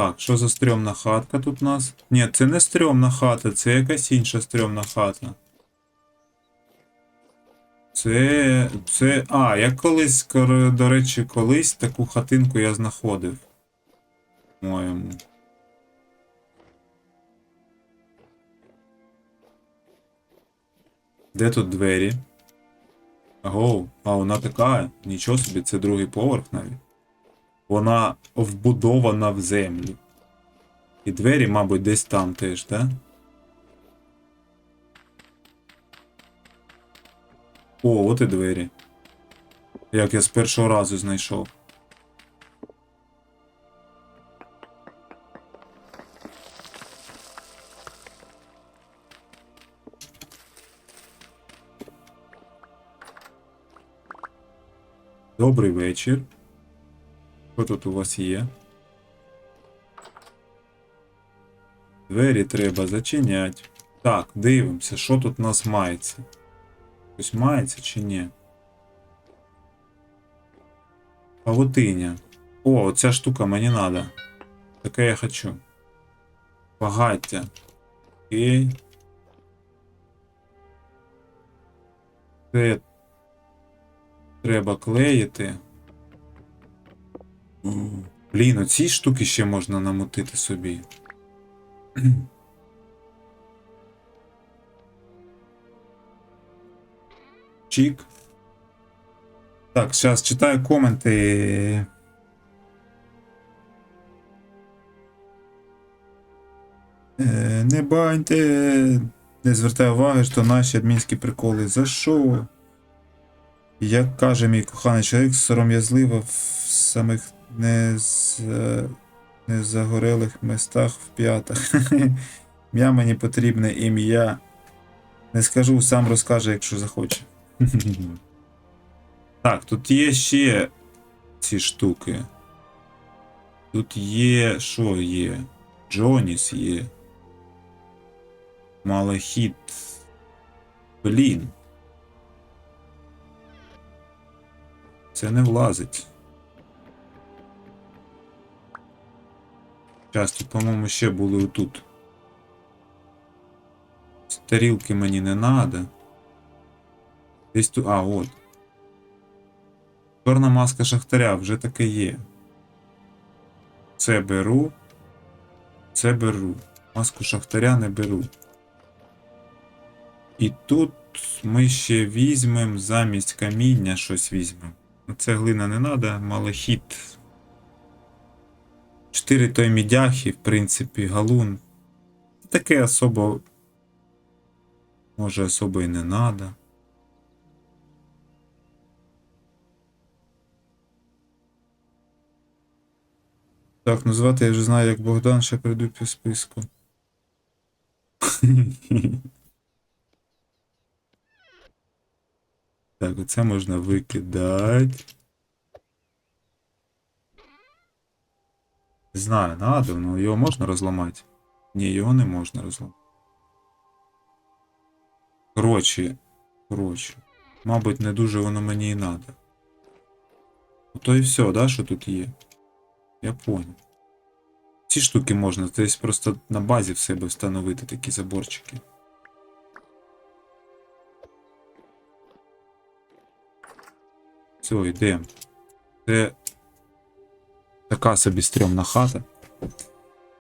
Так, що за стрьомна хатка тут у нас? Ні, це не стрьомна хата, це якась інша стрьомна хата. Це. Це. А, я колись, до речі, колись таку хатинку я знаходив. По-моєму. Де тут двері? Ого, а вона така. Нічого собі, це другий поверх навіть. Вона вбудована в землю. І двері, мабуть, десь там теж, так? Да? О, от і двері. Як я з першого разу знайшов. Добрий вечір. Що тут у вас є? Двері треба зачиняти. Так, дивимося, що тут у нас мається. Щось мається чи ні? Павутиня. О, оця штука мені надо. Таке я хочу. Багаття. Окей. Це треба клеїти. Блін, оці штуки ще можна намутити собі. Чик. Так, зараз читаю коменти. Е, Не баньте. Не звертаю уваги, що наші адмінські приколи. За що? Як каже мій коханий чоловік, сором'язливо в самих не з, незагорелих містах в п'ятах. Ім'я мені потрібне ім'я. Не скажу, сам розкаже, якщо захоче. Так, тут є ще ці штуки. Тут є. Що є? Джоніс є. Малахіт. Блін. Це не влазить. Зараз тут, по-моєму, ще були отут. Тарілки мені не надо. Десь тут. А, от. Чорна маска шахтаря вже таке є. Це беру. Це беру. Маску шахтаря не беру. І тут ми ще візьмемо замість каміння щось візьмемо. Це глина не треба, малахіт. Чотири той мідяхи, в принципі, галун. Таке особо. Може, особо і не треба. Так, ну звати я вже знаю, як Богдан, ще прийду по списку. Так, оце можна викидати. Знаю, надо, ну його можна розламати? Ні, його не можна розламати. Коротше, коротше. Мабуть, не дуже воно мені і надо. То і все, да, що тут є? Я понял. Ці штуки можна десь просто на базі в себе встановити такі заборчики. Все, йдемо. Це така собі стрьомна хата.